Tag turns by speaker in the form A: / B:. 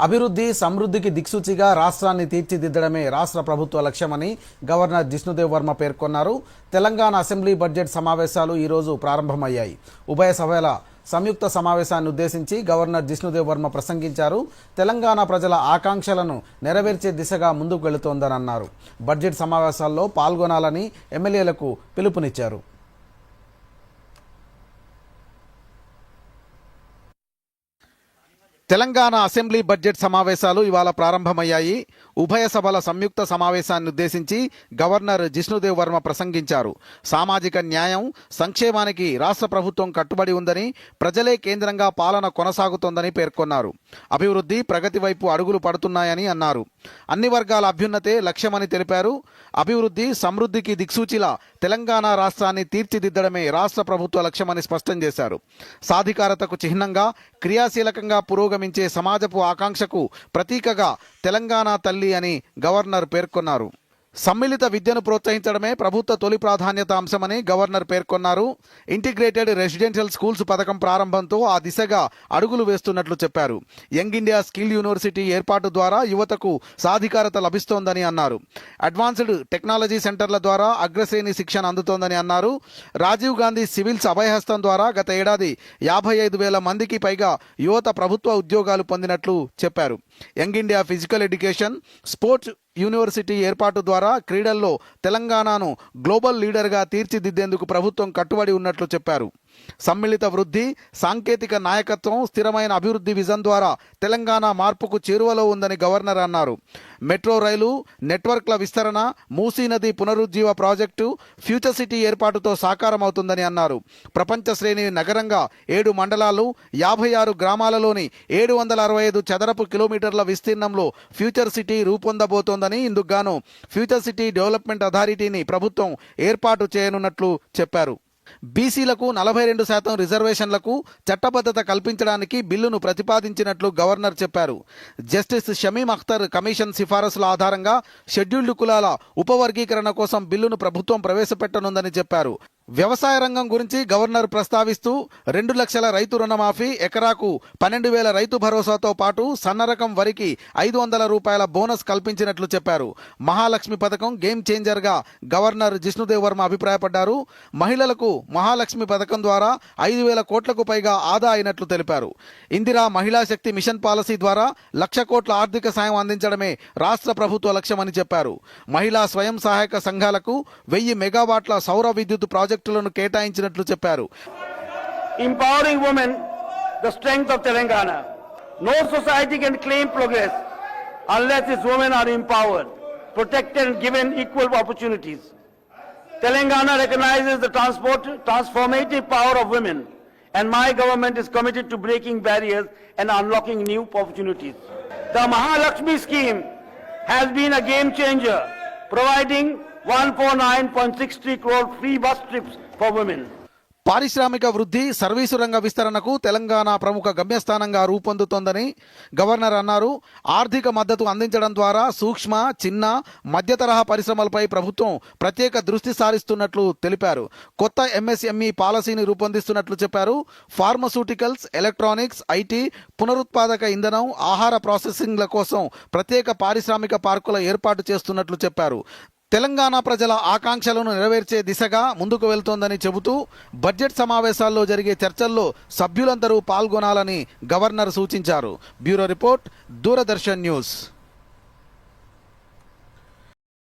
A: అభివృద్ధి సమృద్ధికి దిక్సూచిగా రాష్ట్రాన్ని తీర్చిదిద్దడమే రాష్ట్ర ప్రభుత్వ లక్ష్యమని గవర్నర్ జిష్ణుదేవ్ వర్మ పేర్కొన్నారు. తెలంగాణ అసెంబ్లీ బడ్జెట్ సమావేశాలు ఈరోజు ప్రారంభమయ్యాయి. ఉభయ సభల సంయుక్త సమావేశాన్ని ఉద్దేశించి గవర్నర్ జిష్ణుదేవ్ వర్మ ప్రసంగించారు. తెలంగాణ ప్రజల ఆకాంక్షలను నెరవేర్చే దిశగా ముందుకు వెళుతోందని అన్నారు బడ్జెట్ సమావేశాల్లో పాల్గొనాలని ఎమ్మెల్యేలకు పిలుపునిచ్చారు. తెలంగాణ అసెంబ్లీ బడ్జెట్ సమావేశాలు ఇవాళ ప్రారంభమయ్యాయి. ఉభయ సభల సంయుక్త సమావేశాన్ని ఉద్దేశించి గవర్నర్ జిష్ణుదేవ్ వర్మ ప్రసంగించారు. సామాజిక న్యాయం సంక్షేమానికి రాష్ట్ర ప్రభుత్వం కట్టుబడి ఉందని ప్రజలే కేంద్రంగా పాలన కొనసాగుతోందని పేర్కొన్నారు. అభివృద్ధి ప్రగతి వైపు అడుగులు పడుతున్నాయని అన్నారు. అన్ని వర్గాల అభ్యున్నతే లక్ష్యమని తెలిపారు. అభివృద్ధి సమృద్ధికి దిక్సూచిలా తెలంగాణ రాష్ట్రాన్ని తీర్చిదిద్దడమే రాష్ట్ర ప్రభుత్వ లక్ష్యమని స్పష్టం చేశారు. సాధికారతకు చిహ్నంగా క్రియాశీలకంగా పురోగమించే సమాజపు ఆకాంక్షకు ప్రతీకగా తెలంగాణ తల్లి అని గవర్నర్ పేర్కొన్నారు. సమ్మిళిత విద్యను ప్రోత్సహించడమే ప్రభుత్వ తొలి ప్రాధాన్యత అంశమని గవర్నర్ పేర్కొన్నారు. ఇంటిగ్రేటెడ్ రెసిడెన్షియల్ స్కూల్స్ పథకం ప్రారంభంతో ఆ దిశగా అడుగులు వేస్తున్నట్లు చెప్పారు. యంగ్ ఇండియా స్కిల్ యూనివర్సిటీ ఏర్పాటు ద్వారా యువతకు సాధికారత లభిస్తోందని అన్నారు. అడ్వాన్స్డ్ టెక్నాలజీ సెంటర్ల ద్వారా అగ్రశ్రేణి శిక్షణ అందుతోందని అన్నారు. రాజీవ్ గాంధీ సివిల్స్ అభయహస్తం ద్వారా గత ఏడాది యాభై ఐదు వేల మందికి పైగా యువత ప్రభుత్వ ఉద్యోగాలు పొందినట్లు చెప్పారు. Young India physical education sports university ఏర్పాటు ద్వారా క్రీడల్లో తెలంగాణను గ్లోబల్ లీడర్గా తీర్చిదిద్దేందుకు ప్రభుత్వం కట్టుబడి ఉన్నట్లు చెప్పారు. సమ్మిళిత వృద్ధి సాంకేతిక నాయకత్వం స్థిరమైన అభివృద్ధి విజన్ ద్వారా తెలంగాణ మార్పుకు చేరువలో ఉందని గవర్నర్ అన్నారు. మెట్రో రైలు నెట్వర్క్ల విస్తరణ మూసీ నది పునరుజ్జీవ ప్రాజెక్టు ఫ్యూచర్ సిటీ ఏర్పాటుతో సాకారమవుతుందని అన్నారు. ప్రపంచ శ్రేణి నగరంగా ఏడు మండలాలు యాభై ఆరు గ్రామాలలోని ఏడు వందల అరవై ఐదు చదరపు కిలోమీటర్ల విస్తీర్ణంలో ఫ్యూచర్ సిటీ రూపొందబోతోందని ఇందుకు గాను ఫ్యూచర్ సిటీ డెవలప్మెంట్ అథారిటీని ప్రభుత్వం ఏర్పాటు చేయనున్నట్లు చెప్పారు. బీసీలకు నలభై రెండు శాతం రిజర్వేషన్లకు చట్టబద్ధత కల్పించడానికి బిల్లును ప్రతిపాదించినట్లు గవర్నర్ చెప్పారు. జస్టిస్ షమీం అఖ్తర్ కమిషన్ సిఫారసుల ఆధారంగా షెడ్యూల్డ్ కులాల ఉపవర్గీకరణ కోసం బిల్లును ప్రభుత్వం ప్రవేశపెట్టనుందని చెప్పారు. వ్యవసాయ రంగం గురించి గవర్నర్ ప్రస్తావిస్తూ రెండు లక్షల రైతు రుణమాఫీ ఎకరాకు పన్నెండు వేల రైతు భరోసాతో పాటు సన్నరకం వరికి ఐదు వందల రూపాయల బోనస్ కల్పించినట్లు చెప్పారు. మహాలక్ష్మి పథకం గేమ్ చేంజర్గా గవర్నర్ జిష్ణుదేవ్ వర్మ అభిప్రాయపడ్డారు. మహిళలకు మహాలక్ష్మి పథకం ద్వారా ఐదు వేల కోట్లకు పైగా ఆదా అయినట్లు తెలిపారు. ఇందిరా మహిళా శక్తి మిషన్ పాలసీ ద్వారా లక్ష కోట్ల ఆర్థిక సాయం అందించడమే రాష్ట్ర ప్రభుత్వ లక్ష్యమని చెప్పారు. మహిళా స్వయం సహాయక సంఘాలకు వెయ్యి మెగావాట్ల సౌర విద్యుత్ ప్రాజెక్టులను కేటాయించినట్లు చెప్పారు
B: empowering women, the strength of Telangana. No society can claim progress unless its women are empowered, protected and given equal opportunities. Telangana recognizes the transport, transformative power of women and my government is committed to breaking barriers and unlocking new opportunities. The Mahalakshmi scheme has been a game changer, providing 149.63 crore free bus trips for women.
A: పారిశ్రామిక వృద్ధి service రంగ విస్తరణకు తెలంగాణ ప్రముఖ గమ్యస్థానంగా రూపొందుతోందని governor అన్నారు. ఆర్థిక మద్దతు అందించడం ద్వారా సూక్ష్మ చిన్న మధ్య తరహా పరిశ్రమలపై ప్రభుత్వం ప్రత్యేక దృష్టి సారిస్తున్నట్లు తెలిపారు. కొత్త ఎంఎస్ఎంఈ పాలసీని రూపొందిస్తున్నట్లు చెప్పారు. ఫార్మసూటికల్స్ ఎలక్ట్రానిక్స్ ఐటీ పునరుత్పాదక ఇంధనం ఆహార ప్రాసెసింగ్ల కోసం ప్రత్యేక పారిశ్రామిక పార్కుల ఏర్పాటు చేస్తున్నట్లు చెప్పారు. తెలంగాణ ప్రజల ఆకాంక్షలను నెరవేర్చే దిశగా ముందుకు వెళ్తోందని చెబుతూ బడ్జెట్ సమావేశాల్లో జరిగే చర్చల్లో సభ్యులందరూ పాల్గొనాలని గవర్నర్ సూచించారు. Bureau report Doordarshan news.